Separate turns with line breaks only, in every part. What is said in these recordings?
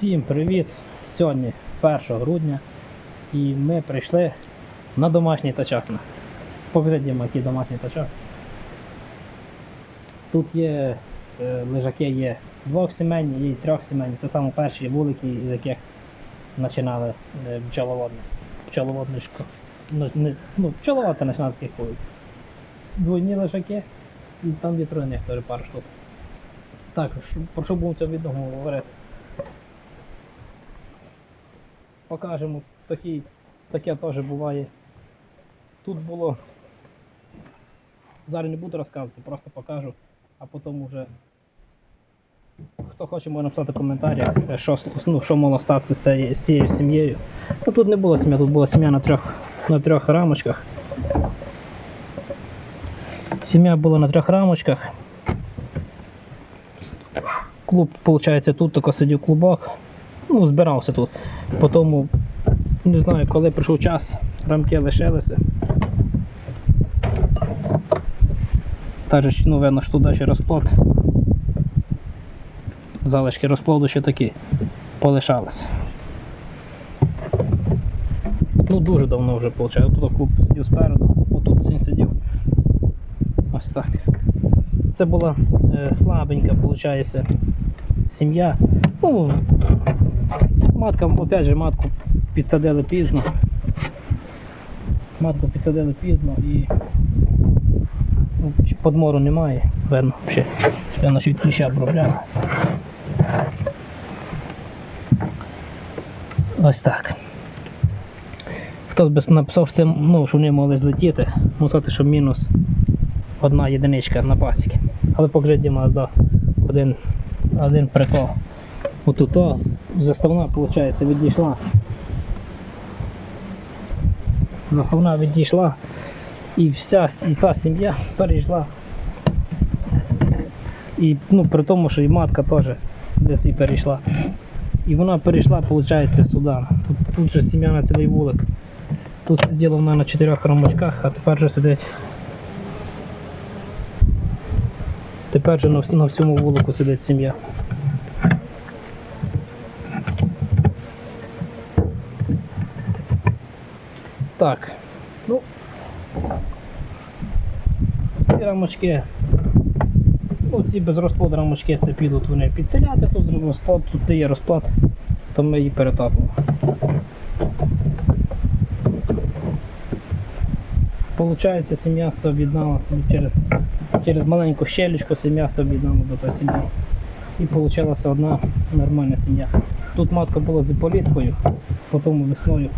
Всім привіт! Сьогодні 1 грудня і ми прийшли на домашній тачак. Поглядімо, який домашній тачак. Тут є е, лежаки є двохсімейні, є і трьохсімейні. Це саме перші вулики, з яких починали е, пчеловодне. Пчеловодничко. Ну, не, ну, пчеловодити починали з таких вуликів. Двойні лежаки і там вітрових теж пару штук. Так, про що будемо в цьому відео говорити? Покажемо такі, таке теж буває. Тут було. Зараз не буду розказувати, просто покажу, а потім вже. Хто хоче, може написати в коментарях, е, що, ну, що могло статися з цією, сім'єю. Ну тут не була сім'я, тут була сім'я на трьох, на трьох рамочках. Сім'я була на трьох рамочках. Клуб, виходить, тут тако сидів клубок. Ну, збирався тут. Потім, не знаю, коли прийшов час, рамки лишилися. Також, ну, видно, що туди ще розплод. Залишки розплоду ще такі полишалися. Ну, дуже давно вже виходить. Тут клуб сидів спереду, отут він сидів. Ось так. Це була е, слабенька, виходить, сім'я. Ну, матка, опять же, матку підсадили пізно. Матку підсадили пізно і ну, подмору немає, верно, ще. Я на від кліща обробляю. Ось так. Хтось би написав, що, це, ну, що вони могли злетіти, можу сказати, що мінус одна єдиничка на пасіки. Але поглядімо до один, один прикол. Отут о, заставна, виходить, відійшла. Заставна відійшла і вся і ця сім'я перейшла. І ну, при тому, що і матка теж десь і перейшла. І вона перейшла, виходить, сюди. Тут, тут же сім'я на цілий вулик. Тут сиділа вона на чотирьох рамочках, а тепер вже сидить. Тепер же на, всьому вулику сидить сім'я. Так. Ну. Ці рамочки. Ну, ці без розплоду рамочки це підуть вони підселяти, тут зробимо розплод, тут є розплод, то ми її перетопимо. Получається, сім'я об'єднала собі через, через маленьку щелечку, сім'я се об'єднала до тої сім'ї. І вийшла одна нормальна сім'я. Тут матка була з іполіткою, потім весною.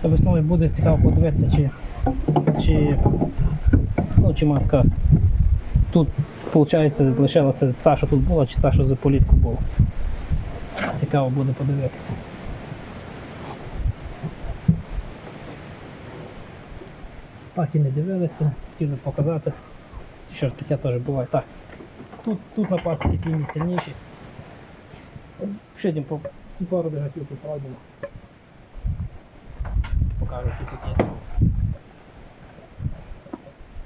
Та весною буде цікаво подивитися, чи, чи, ну, чи матка тут, виходить, лишилася ця, що тут була, чи ця, що за політку була. Цікаво буде подивитися. Так і не дивилися, хотіли показати. Що ж таке теж буває. Так. Тут, тут на пасіки сім'ї сильніші. Ще один по пару дегатів поправдимо. Покажу, що є.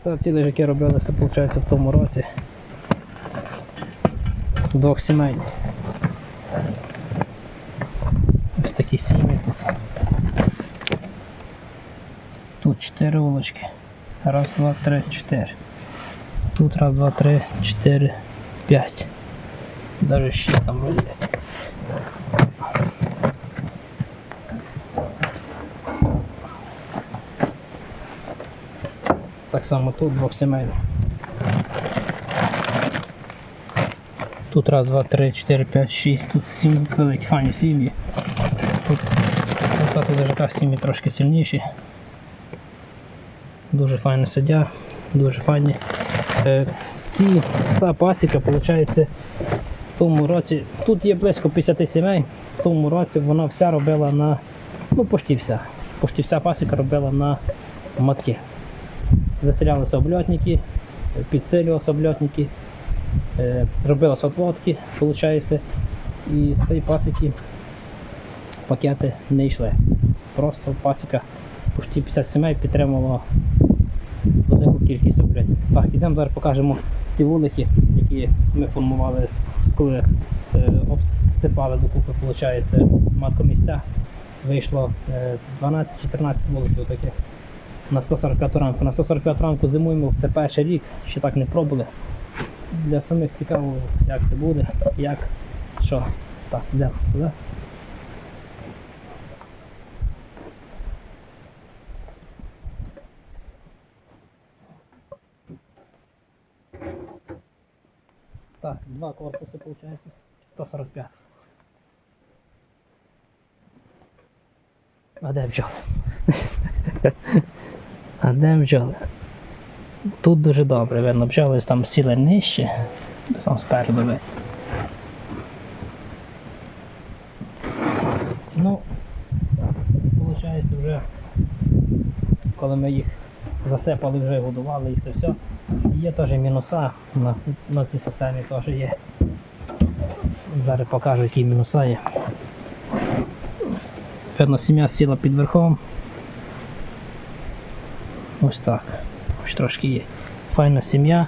Це ці лежаки робилися, виходить, в тому році. Двох сімей. Ось такі сім'ї тут. Тут чотири улочки. Раз, два, три, чотири. Тут раз, два, три, чотири, п'ять. Даже шість там вроде. Так само тут двох сімей. Тут раз, два, три, чотири, п'ять, шість. Тут сім великі файні сім'ї. Тут тут лежака сім'ї трошки сильніші. Дуже файно сидять, дуже файні. Е, ці, ця пасіка, виходить, в тому році, тут є близько 50 сімей, в тому році вона вся робила на, ну почти вся, почти вся пасіка робила на матки. Заселялися обльотники, підсилювалися обльотники, е, робилися отводки, виходить, і з цієї пасіки пакети не йшли. Просто пасіка почти 50 сімей підтримувала велику кількість обльотів. Так, ідемо зараз покажемо ці вулики, які ми формували, коли е, обсипали докупи, виходить, маткомісця, вийшло е, 12-14 вуликів таких на 145 рамку. На 145 рамку зимуємо, це перший рік, ще так не пробували. Для самих цікаво, як це буде, як, що. Так, йдемо туди. Так, два корпуси виходить 145. А де бджоли? а де бджоли? Тут дуже добре, видно, бджоли там сіли нижче, там спереду видно. Ну, виходить вже, коли ми їх засипали, вже годували їх це все. Є теж мінуса на, на цій системі теж є. Зараз покажу, які мінуса є. Певно, сім'я сіла під верхом. Ось так. Ось трошки є. Файна сім'я.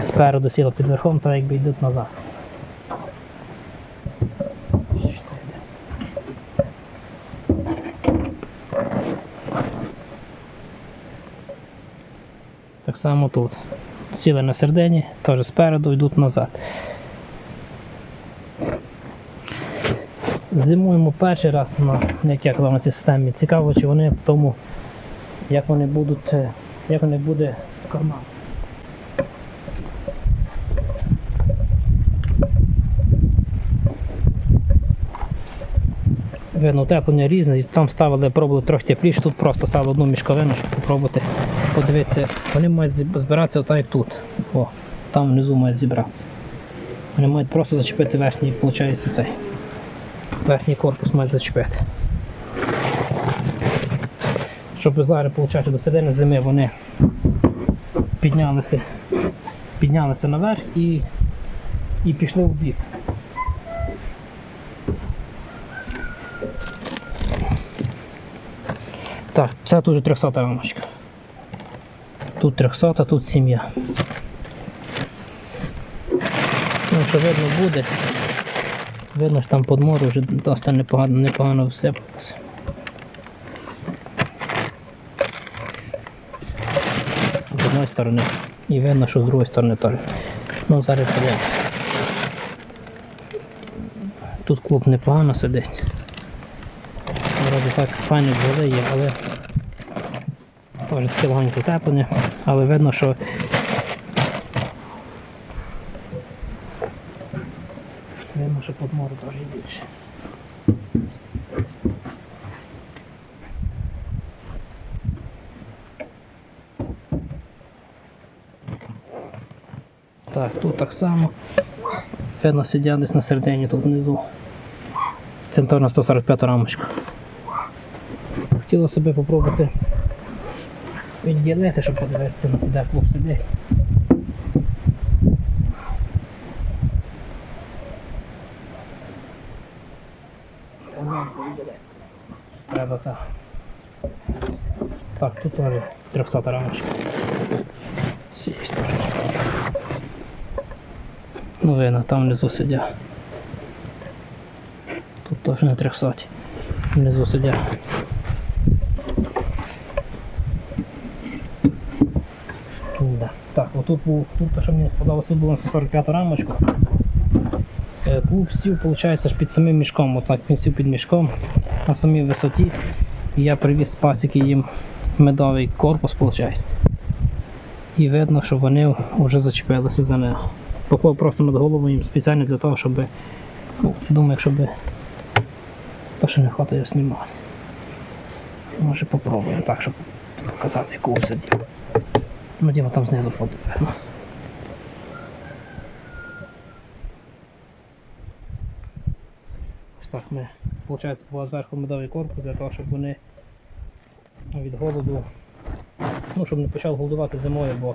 Спереду сіла під верхом, та якби йдуть назад. Що ж це йде? Так само тут. Сіли на середині, теж спереду йдуть назад. Зимуємо перший раз на, як я на цій системі. Цікаво, чи вони в тому, як вони будуть, е, як вони буде з корма. Видно, утеплення різне, там ставили, пробували трохи тепліше, тут просто ставили одну мішковину, щоб спробувати подивитися. Вони мають збиратися отак тут. О, там внизу мають зібратися. Вони мають просто зачепити верхній, виходить, цей. Верхній корпус мають зачепити. Щоб зараз, виходить, до середини зими вони піднялися, піднялися наверх і, і пішли в бік. Так, це тут 300 рамочка. Тут 300, а тут сім'я. Ну, що видно буде. Видно, що там подмору вже досить непогано, непогано всипалося. З одної сторони. І видно, що з другої сторони теж. Ну, зараз подивимось. Тут клуб непогано сидить. Вроді так файні були є, але теж таке легонько утеплення, але видно, що видно, що подмору теж більше. Так, тут так само. Видно сидять десь на середині тут внизу. Центрна 145 рамочка. Хотілося себе попробувати відділити, щоб подивитися, ну, де клуб сидить. Треба це. Так, тут теж 300 рамочка. З цієї. Ну видно, там внизу сидять. Тут теж не 300. Внизу сидять. Да. Тут те, що мені сподобалося, було на 145 рамочку. Клуб сів, виходить, під самим мішком. Отак він сів під мішком на самій висоті. І я привіз з пасіки їм медовий корпус, виходить. І видно, що вони вже зачепилися за нього. Поклав просто над головою їм спеціально для того, щоб. Ну, думаю, щоб то, що не хватає знімати. Може попробуємо так, щоб показати, яку сидів. Ну, Діма там знизу видно. Ось так ми, виходить, була зверху медовий корпус для того, щоб вони від голоду, ну, щоб не почав голодувати зимою, бо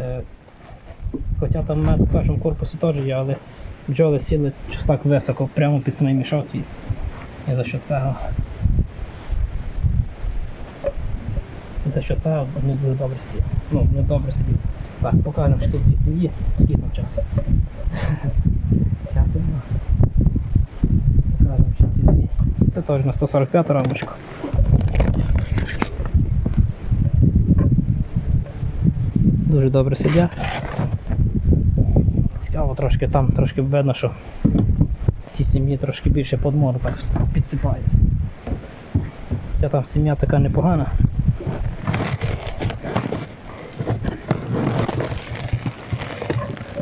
е, хоча там мед в першому корпусі теж є, але бджоли сіли щось так високо, прямо під самий мішок і, і за що цього. За що цього не дуже добре сіли. Ну, не добре сидів. Так, покажемо, що тут дві сім'ї. Скільки там часу. Покажемо, що ці дві. Це теж на 145 рамочку. Дуже добре сидять. Цікаво трошки там, трошки видно, що в тій сім'ї трошки більше подмору так все підсипається. Хоча там сім'я така непогана.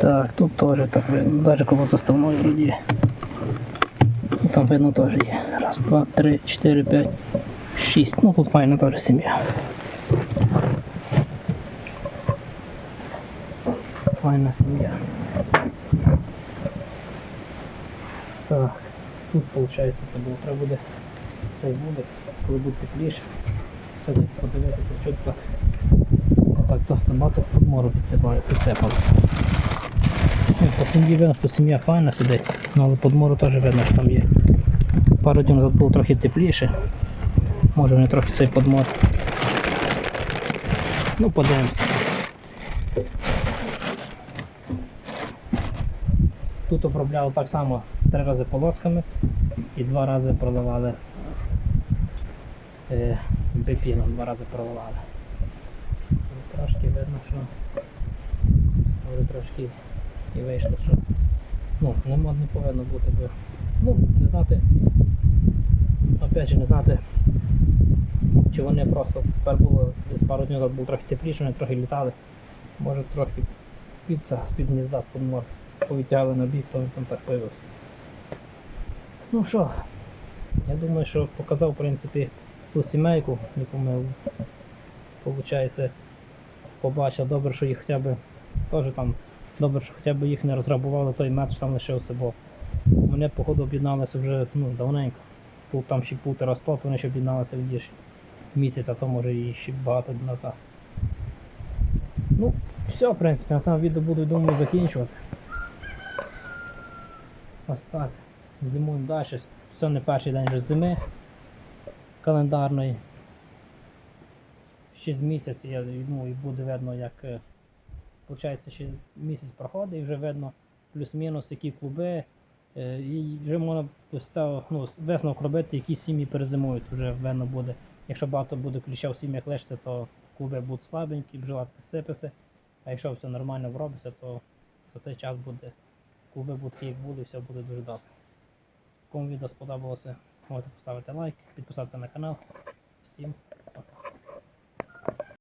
Так, тут теж так видно, навіть коло заставної є. Там видно теж є. Раз, два, три, чотири, п'ять, шість. Ну тут файна теж сім'я. Файна сім'я. Так, тут виходить це було. Треба буде цей буде, коли буде тепліше. Сьогодні подивитися, що так. Так, досить багато подмору підсипає, підсипалося. Ну, По сім'ї видно, що сім'я файна сидить, ну, але подмору теж видно, що там є. Пару днів назад було трохи тепліше. Може вони трохи цей подмор. Ну, подивимося. Тут обробляли так само три рази полосками і два рази проливали е, бипіном, два рази проливали. Трошки видно, що але трошки і вийшло, що ну, не, не повинно бути, бо ну, не знати, опять же, не знати, чи вони просто тепер було десь пару днів було трохи тепліше, вони трохи літали. Може трохи під з-під гнізда подмор повитягли на бік, то він там так появився. Ну що, я думаю, що показав в принципі ту сімейку, яку ми виходить, побачив. Добре, що їх хоча б теж там, добре, що хоча б їх не розграбували, той меч там лишився, бо вони походу об'єдналися вже ну, давненько. Тут там ще півтора сто, вони ще об'єдналися місяць, а то може і ще багато назад. Ну, все, в принципі, на цьому відео буду, думаю, закінчувати. Ось так. Зимуємо далі. Все не перший день вже зими календарної. Ще з місяць я і буде видно, як е, Получається, ще місяць проходить і вже видно плюс-мінус які клуби. е, І вже можна ось ну, висновок робити, які сім'ї перезимують, вже видно буде. Якщо багато буде ключа в сім'ях лишиться, то клуби будуть слабенькі, бджолатки сипеться. А якщо все нормально вробиться, то за цей час буде клуби будуть як буде, все буде дуже добре. Кому відео сподобалося, можете поставити лайк, підписатися на канал. Всім